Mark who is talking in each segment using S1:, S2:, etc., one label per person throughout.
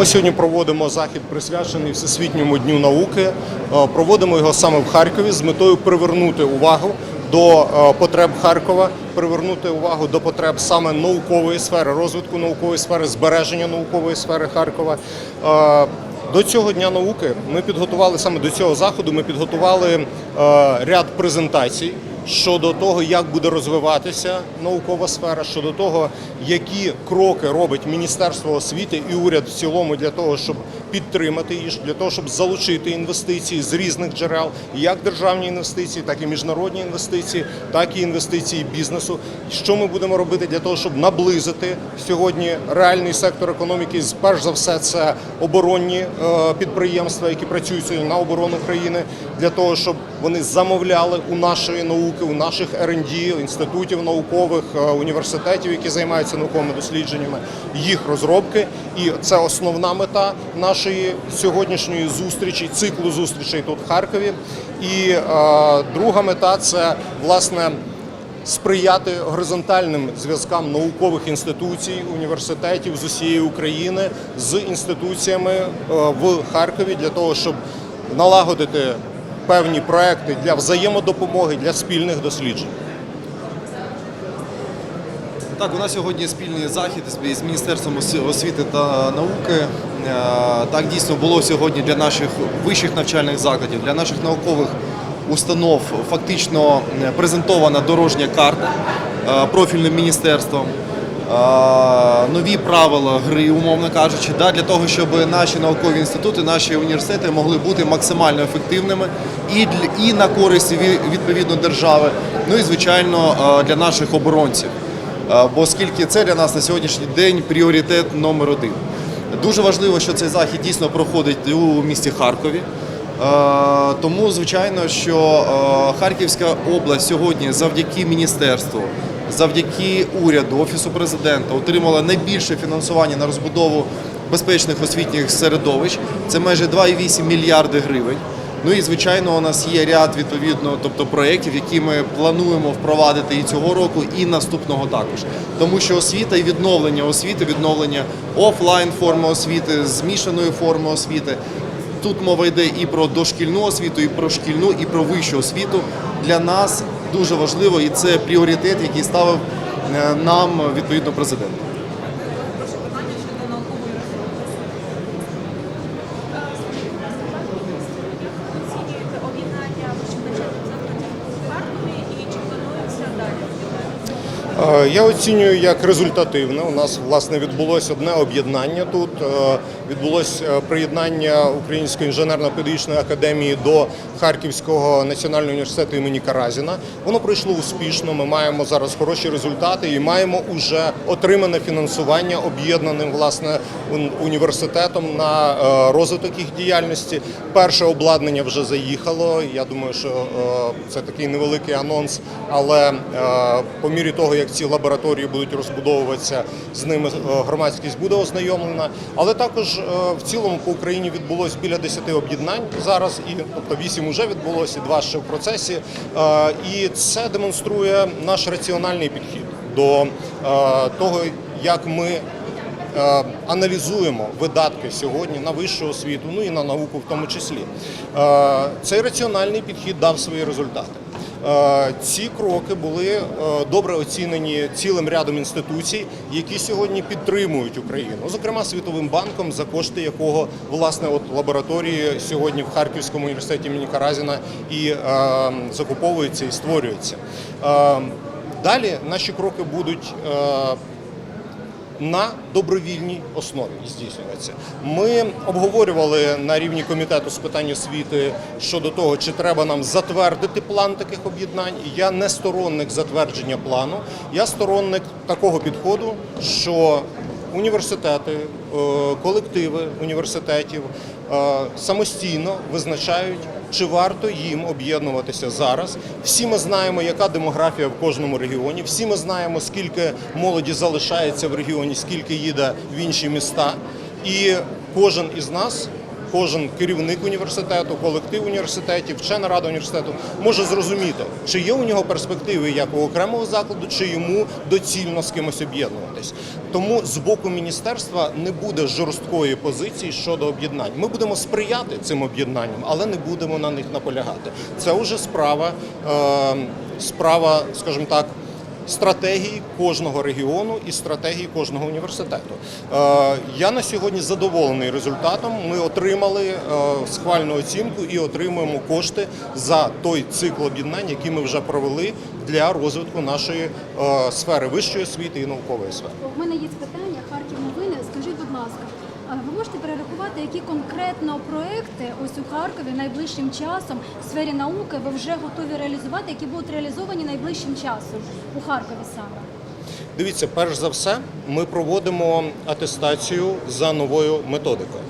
S1: Ми сьогодні проводимо захід, присвячений Всесвітньому дню науки. Е, Проводимо його саме в Харкові з метою привернути увагу до е, потреб Харкова, привернути увагу до потреб саме наукової сфери, розвитку наукової сфери, збереження наукової сфери Харкова. Е, До цього дня науки ми підготували саме до цього заходу. Ми підготували ряд презентацій щодо того, як буде розвиватися наукова сфера, щодо того, які кроки робить Міністерство освіти і уряд в цілому для того, щоб підтримати їх, для того, щоб залучити інвестиції з різних джерел, як державні інвестиції, так і міжнародні інвестиції, так і інвестиції бізнесу. Що ми будемо робити для того, щоб наблизити сьогодні реальний сектор економіки? Перш за все, це оборонні е, підприємства, які працюють сьогодні на оборону країни, для того, щоб вони замовляли у нашої науки, у наших R&D, інститутів наукових, е, університетів, які займаються науковими дослідженнями, їх розробки. І це основна мета нашої сьогоднішньої зустрічі, циклу зустрічей тут в Харкові. І е, друга мета це власне. Сприяти горизонтальним зв'язкам наукових інституцій, університетів з усієї України з інституціями е, в Харкові для того, щоб налагодити певні проекти для взаємодопомоги для спільних досліджень.
S2: Так, у нас сьогодні спільний захід з- Міністерством освіти та науки. Е, Так дійсно було сьогодні для наших вищих навчальних закладів, для наших наукових установ фактично е, презентована дорожня карта е, профільним міністерством. Нові правила гри, умовно кажучи, да, для того, щоб наші наукові інститути, наші університети могли бути максимально ефективними і, для- і на користь відповідно держави, ну і звичайно для наших оборонців. Бо оскільки це для нас на сьогоднішній день пріоритет номер один. Дуже важливо, що цей захід дійсно проходить у місті Харкові. Тому, звичайно, що Харківська область сьогодні завдяки міністерству, завдяки уряду, офісу президента отримала найбільше фінансування на розбудову безпечних освітніх середовищ. Це майже 2,8 мільярди гривень. Ну і звичайно, у нас є ряд відповідно, тобто проєктів, які ми плануємо впровадити і цього року, і наступного також. Тому що освіта і відновлення освіти, відновлення офлайн форми освіти, змішаної форми освіти. Тут мова йде і про дошкільну освіту, і про шкільну, і про вищу освіту. Для нас дуже важливо, і це пріоритет, який ставив е, нам відповідно президент.
S3: Прошу питання щодо наукової оцінюєте об'єднання вищих навчальних закладів в Харкові і чи планується далі?
S1: Е, Я оцінюю як результативне. У нас власне відбулося одне об'єднання тут. Е, Відбулось е, приєднання Української інженерно-педагогічної академії до Харківського національного університету імені Каразіна. Воно пройшло успішно. Ми маємо зараз хороші результати і маємо уже отримане фінансування об'єднаним власне університетом на е, розвиток їх діяльності. Перше обладнання вже заїхало. Я думаю, що е, це такий невеликий анонс, але е, по мірі того, як ці лабораторії будуть розбудовуватися, з ними е, громадськість буде ознайомлена. Але також е, в цілому по Україні відбулось біля 10 об'єднань зараз, і тобто 8 вже відбулося, і два ще в процесі. Е, І це демонструє наш раціональний підхід до того, як ми аналізуємо видатки сьогодні на вищу освіту, ну і на науку в тому числі. Цей раціональний підхід дав свої результати. Е, Ці кроки були е, добре оцінені цілим рядом інституцій, які сьогодні підтримують Україну, зокрема Світовим банком, за кошти якого власне от лабораторії сьогодні в Харківському університеті імені Каразіна і е, закуповуються і створюються. Далі наші кроки будуть на добровільній основі здійснюється. Ми обговорювали на рівні комітету з питань освіти щодо того, чи треба нам затвердити план таких об'єднань. Я не сторонник затвердження плану, я сторонник такого підходу, що університети, е, колективи університетів е, самостійно визначають. Чи варто їм об'єднуватися зараз? Всі ми знаємо, яка демографія в кожному регіоні. Всі ми знаємо, скільки молоді залишається в регіоні, скільки їде в інші міста. І кожен із нас кожен керівник університету, колектив університетів, вчена рада університету може зрозуміти, чи є у нього перспективи як у окремого закладу, чи йому доцільно з кимось об'єднуватись. Тому з боку міністерства не буде жорсткої позиції щодо об'єднань. Ми будемо сприяти цим об'єднанням, але не будемо на них наполягати. Це вже справа, е, справа, скажімо так. Стратегії кожного регіону і стратегії кожного університету. Е, Я на сьогодні задоволений результатом. Ми отримали е, схвальну оцінку і отримуємо кошти за той цикл об'єднань, який ми вже провели для розвитку нашої е, сфери вищої освіти і наукової сфери.
S4: У мене є питання, ви можете перерахувати, які конкретно проекти ось у Харкові найближчим часом в сфері науки ви вже готові реалізувати, які будуть реалізовані найближчим часом у Харкові саме?
S1: Дивіться, перш за все, ми проводимо атестацію за новою методикою.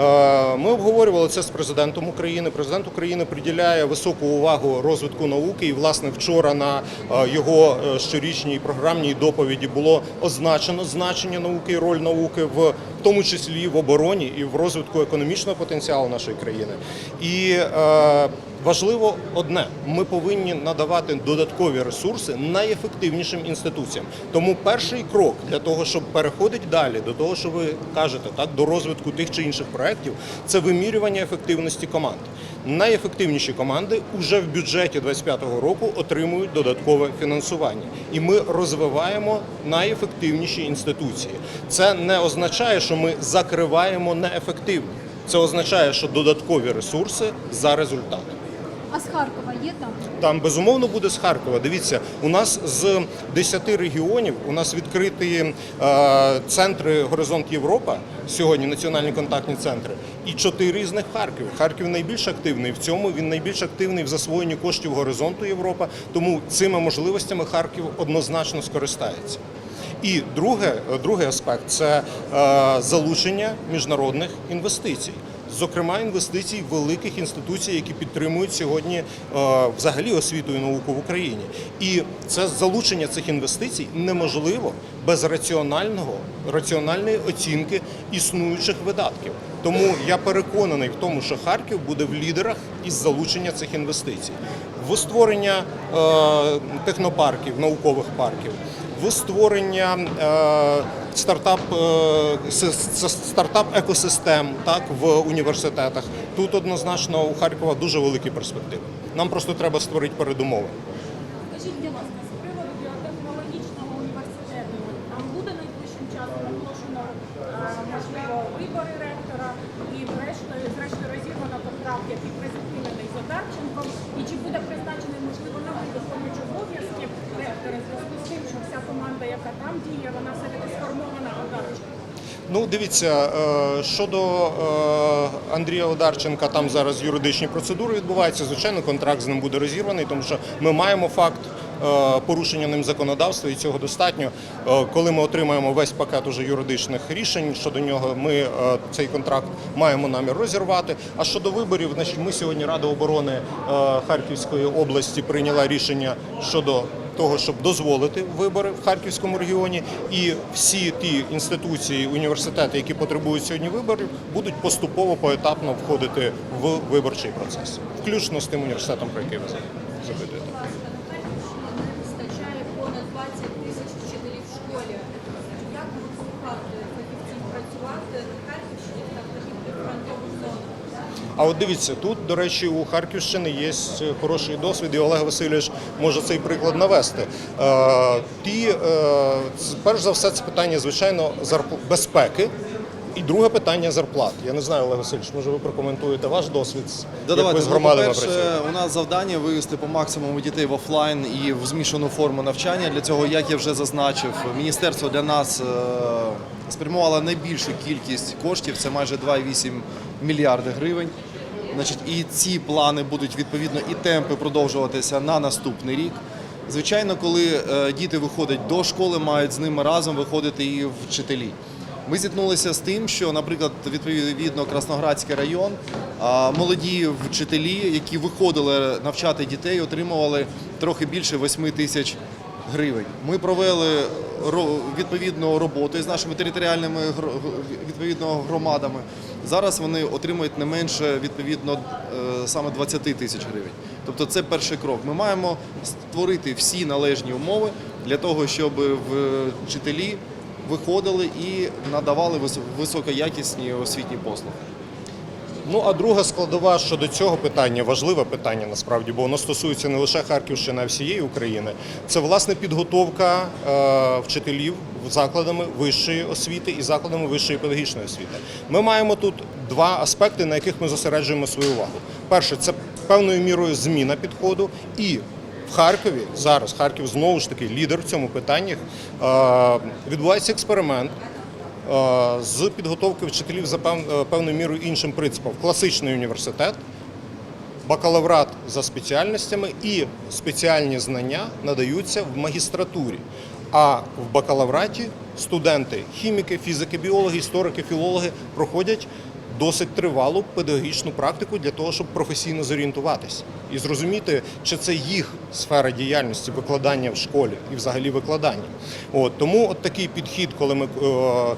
S1: Е, Ми обговорювали це з президентом України. Президент України приділяє високу увагу розвитку науки. І, власне, вчора на е, його е, щорічній програмній доповіді було означено значення науки і роль науки в тому числі в обороні і в розвитку економічного потенціалу нашої країни. І Важливо одне: ми повинні надавати додаткові ресурси найефективнішим інституціям. Тому перший крок для того, щоб переходити далі, до того, що ви кажете, так до розвитку тих чи інших проєктів, це вимірювання ефективності команд. Найефективніші команди вже в бюджеті 2025 року отримують додаткове фінансування, і ми розвиваємо найефективніші інституції. Це не означає, що ми закриваємо неефективні. Це означає, що додаткові ресурси за результатом.
S4: А з Харкова є там?
S1: Там безумовно буде з Харкова. Дивіться, у нас з 10 регіонів у нас відкриті е, центри Горизонт Європа сьогодні, національні контактні центри, і чотири з них в Харкові. Харків найбільш активний в цьому. Він найбільш активний в засвоєнні коштів горизонту Європа. Тому цими можливостями Харків однозначно скористається. І друге, другий аспект це е, залучення міжнародних інвестицій. Зокрема, інвестицій великих інституцій, які підтримують сьогодні е, взагалі освіту і науку в Україні. І це залучення цих інвестицій неможливо без раціонального раціональної оцінки існуючих видатків. Тому я переконаний в тому, що Харків буде в лідерах із залучення цих інвестицій, в створення е, технопарків, наукових парків в створення е, стартап, е, стартап екосистем так в університетах. Тут однозначно у Харкова дуже великі перспективи. Нам просто треба створити передумови.
S5: Скажіть, будь ласка, з приводу біотехнологічного університету, там буде найближчим часом оголошено е, можливо вибори ректора і зрештою зрештою розірвано контракт, який призупинений з Одарченком, і чи буде призначений можливо новий виконувач обов'язків ректора в зв'язку з тим, що вся команда, яка там діє, вона все таки сформована Одарченком.
S1: Ну, дивіться, е, щодо е, Андрія Одарченка, там зараз юридичні процедури відбуваються. Звичайно, контракт з ним буде розірваний, тому що ми маємо факт е, порушення ним законодавства, і цього достатньо. Коли ми отримаємо весь пакет уже юридичних рішень щодо нього, ми цей контракт маємо намір розірвати. А щодо виборів, значить, ми сьогодні Рада оборони Харківської області прийняла рішення щодо того, щоб дозволити вибори в Харківському регіоні, і всі ті інституції, університети, які потребують сьогодні виборів, будуть поступово поетапно входити в виборчий процес, включно з тим університетом, про який ви запитуєте.
S3: Будь ласка, на Харківщині не вистачає понад 20 тисяч вчителів в школі. Як мотивувати фахівців працювати на Харківщині та в таких прифронтових зонах?
S1: А от дивіться, тут, до речі, у Харківщини є хороший досвід, і Олег Васильович може цей приклад навести. Е, ті, е, перш за все, це питання, звичайно, безпеки. І друге питання зарплат. Я не знаю, Олег Васильович, може ви прокоментуєте ваш досвід, як
S2: Додавайте,
S1: ви з
S2: ну,
S1: громадами
S2: по-перше,
S1: працюєте?
S2: у нас завдання вивести по максимуму дітей в офлайн і в змішану форму навчання. Для цього, як я вже зазначив, міністерство для нас е, спрямувало найбільшу кількість коштів, це майже 2,8 мільярди гривень. Значить, і ці плани будуть відповідно і темпи продовжуватися на наступний рік. Звичайно, коли е, діти виходять до школи, мають з ними разом виходити і вчителі. Ми зіткнулися з тим, що, наприклад, відповідно Красноградський район, молоді вчителі, які виходили навчати дітей, отримували трохи більше 8 тисяч гривень. Ми провели ро- відповідну роботу з нашими територіальними відповідно громадами. Зараз вони отримують не менше відповідно е, саме 20 тисяч гривень. Тобто це перший крок. Ми маємо створити всі належні умови для того, щоб вчителі виходили і надавали високоякісні освітні послуги.
S1: Ну а друга складова щодо цього питання, важливе питання насправді, бо воно стосується не лише Харківщини, а всієї України. Це власне підготовка е, вчителів закладами вищої освіти і закладами вищої педагогічної освіти. Ми маємо тут два аспекти, на яких ми зосереджуємо свою увагу. Перше, це певною мірою зміна підходу і. Харкові зараз Харків знову ж таки лідер в цьому питанні. Е, Відбувається експеримент з підготовки вчителів за е, певною мірою іншим принципом. Класичний університет, бакалаврат за спеціальностями і спеціальні знання надаються в магістратурі. А в бакалавраті студенти, хіміки, фізики, біологи, історики, філологи проходять досить тривалу педагогічну практику для того, щоб професійно зорієнтуватися і зрозуміти, чи це їх сфера діяльності викладання в школі і взагалі викладання. От тому от такий підхід, коли ми е, Е,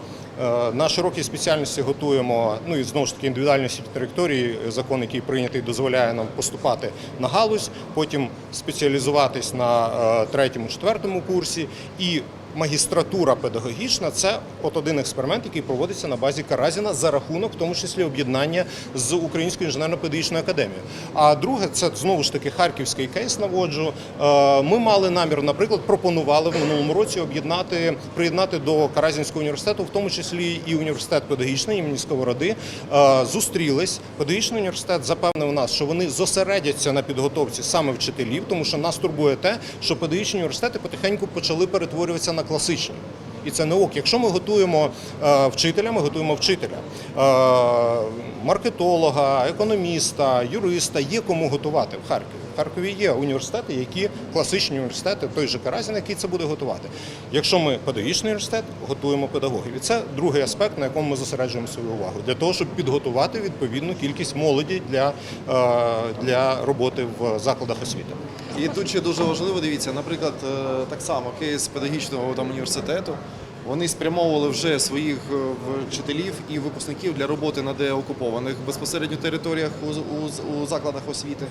S1: На широкій спеціальності готуємо, ну і знову ж таки індивідуальні траєкторії, закон, який прийнятий, дозволяє нам поступати на галузь, потім спеціалізуватись на е, третьому, четвертому курсі. І магістратура педагогічна це от один експеримент, який проводиться на базі Каразіна за рахунок, в тому числі об'єднання з Українською інженерно-педагогічною академією. А друге, це знову ж таки харківський кейс наводжу. Е, Ми мали намір, наприклад, пропонували в минулому році об'єднати, приєднати до Каразінського університету, в тому числі і університет педагогічний імені Сковороди. Е, Зустрілись. Педагогічний університет запевнив нас, що вони зосередяться на підготовці саме вчителів, тому що нас турбує те, що педагогічні університети потихеньку почали перетворюватися на класичні. І це не ок. Якщо ми готуємо е, вчителя, ми готуємо вчителя, е, маркетолога, економіста, юриста. Є кому готувати в Харкові. Харкові є університети, які класичні університети, той же Каразін, який це буде готувати. Якщо ми педагогічний університет, готуємо педагогів. І це другий аспект, на якому ми зосереджуємо свою увагу, для того, щоб підготувати відповідну кількість молоді для, е, для роботи в закладах освіти.
S2: І тут ще дуже важливо, дивіться, наприклад, е, так само кейс педагогічного там, університету. Вони спрямовували вже своїх е, вчителів і випускників для роботи на деокупованих безпосередньо територіях у, у, у закладах освіти.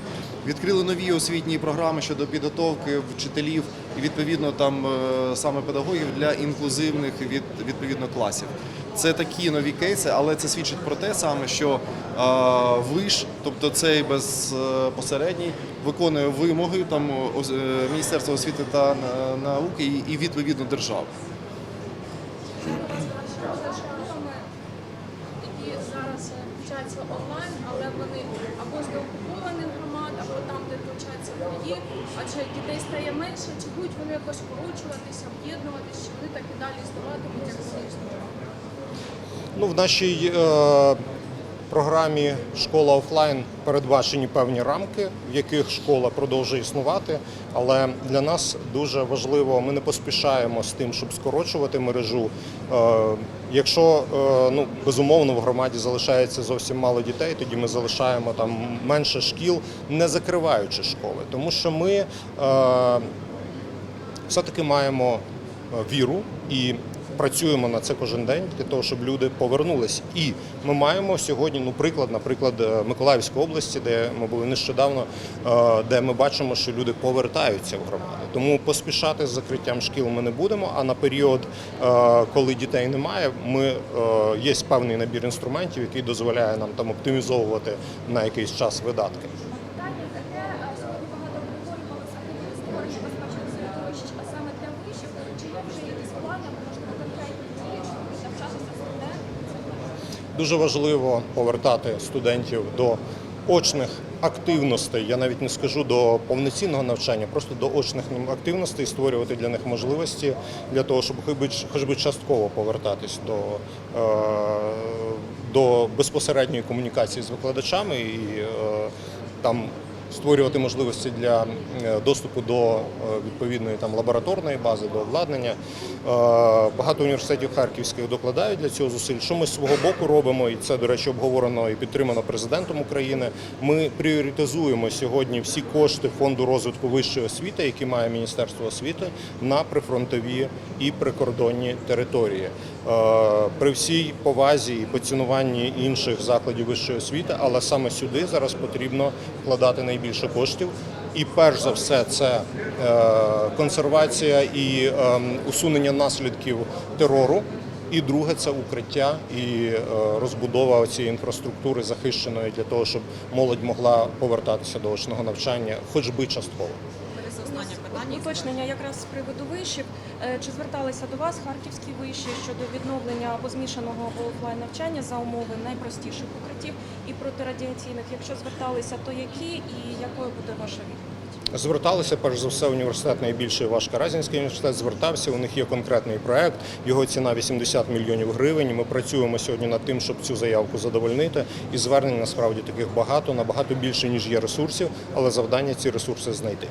S2: Відкрили нові освітні програми щодо підготовки вчителів і відповідно там е, саме педагогів для інклюзивних від, відповідно класів. Це такі нові кейси, але це свідчить про те саме, що е, виш, тобто цей безпосередній, виконує вимоги там Міністерства освіти та науки і, відповідно держави.
S5: школами, які зараз е, навчаються онлайн, але вони або з деокупованих громад, або там, де навчаються бої, адже дітей стає менше, чи будуть вони якось скорочуватися, об'єднуватися, чи вони так і далі здаватимуть, як звісно.
S1: Ну, в нашій е, програмі школа офлайн передбачені певні рамки, в яких школа продовжує існувати. Але для нас дуже важливо, ми не поспішаємо з тим, щоб скорочувати мережу. Е, якщо е, ну безумовно в громаді залишається зовсім мало дітей, тоді ми залишаємо там менше шкіл, не закриваючи школи, тому що ми. Е, все-таки маємо е, віру і працюємо на це кожен день для того, щоб люди повернулись. І ми маємо сьогодні, ну приклад, наприклад, е, Миколаївської області, де ми були нещодавно, е, де ми бачимо, що люди повертаються в громади. Тому поспішати з закриттям шкіл ми не будемо. А на період, е, коли дітей немає, ми є певний набір інструментів, який дозволяє нам там оптимізовувати на якийсь час видатки.
S6: Питання таке, а сьогодні багато обговорювалося активне створення безпечних середовищ, а саме для вишів. Чи є вже якісь плани, можливо, конкретні дії, чи будуть навчатися студенти?
S1: Дуже важливо повертати студентів до очних активностей. Я навіть не скажу до повноцінного навчання, просто до очних активностей, створювати для них можливості для того, щоб хоч би, частково повертатись до, е, до безпосередньої комунікації з викладачами і е, там. Створювати можливості для е, доступу до е, відповідної там лабораторної бази, до обладнання. Е, Багато університетів харківських докладають для цього зусиль. Що ми з свого боку робимо, і це, до речі, обговорено і підтримано президентом України. Ми пріоритизуємо сьогодні всі кошти фонду розвитку вищої освіти, які має Міністерство освіти, на прифронтові і прикордонні території. Е, При всій повазі і поцінуванні інших закладів вищої освіти, але саме сюди зараз потрібно вкладати найбільше коштів. І перш за все, це е, консервація і ем, усунення наслідків терору. І друге це укриття і е, розбудова цієї інфраструктури захищеної для того, щоб молодь могла повертатися до очного навчання, хоч би частково.
S3: Уточнення якраз з приводу вишів. Е, Чи зверталися до вас харківські виші щодо відновлення або змішаного офлайн навчання за умови найпростіших укриттів і протирадіаційних? Якщо зверталися, то які і якою буде ваша відповідь?
S1: Зверталися перш за все університет найбільший ваш Каразінський університет. Звертався. У них є конкретний проект. Його ціна 80 мільйонів гривень. Ми працюємо сьогодні над тим, щоб цю заявку задовольнити. І звернень насправді таких багато, набагато більше ніж є ресурсів, але завдання ці ресурси знайти.